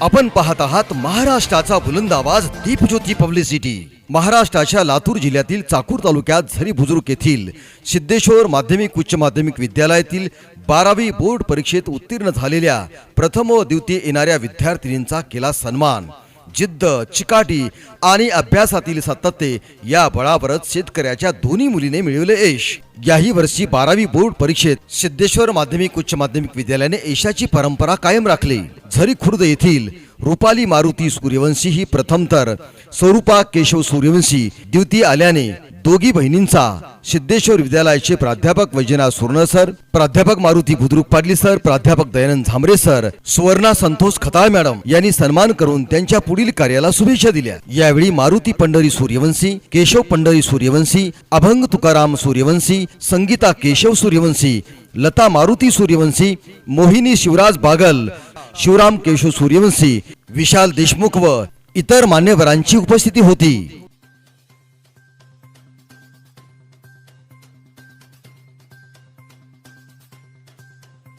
आपण पाहत आहात महाराष्ट्राचा बुलंद आवाज दीपज्योती पब्लिसिटी. महाराष्ट्राच्या लातूर जिल्ह्यातील चाकूर तालुक्यात झरी बुजुर्ग येथील सिद्धेश्वर माध्यमिक उच्च माध्यमिक विद्यालयातील बारावी बोर्ड परीक्षेत उत्तीर्ण झालेल्या प्रथम व द्वितीय येणाऱ्या विद्यार्थिनींचा केला सन्मान. जिद्द चिकाटी आणि अभ्यासातील सातत्य या बळावरच शेतकऱ्याच्या दोन्ही मुलीने मिळवले यश. याही वर्षी बारावी बोर्ड परीक्षेत सिद्धेश्वर माध्यमिक उच्च माध्यमिक विद्यालयाने यशाची परंपरा कायम राखली. झरी खुर्द येथील रुपाली मारुती सूर्यवंशी ही प्रथम तर स्वरूपा केशव सूर्यवंशी द्वितीय आल्याने दोघी बहिणींचा सिद्धेश्वर विद्यालयाचे प्राध्यापक वैजनाथ सुर्ण सर प्राध्यापक मारुती बुद्रुक पाडली सर प्राध्यापक दयानंद झांबरे सर सुवर्णा संतोष खताळ मॅडम यांनी सन्मान करून त्यांच्या पुढील कार्याला शुभेच्छा दिल्या. यावेळी मारुती पंढरी सूर्यवंशी केशव पंढरी सूर्यवंशी अभंग तुकाराम सूर्यवंशी संगीता केशव सूर्यवंशी लता मारुती सूर्यवंशी मोहिनी शिवराज बागल शिवराम केशव सूर्यवंशी विशाल देशमुख व इतर मान्यवरांची उपस्थिती होती.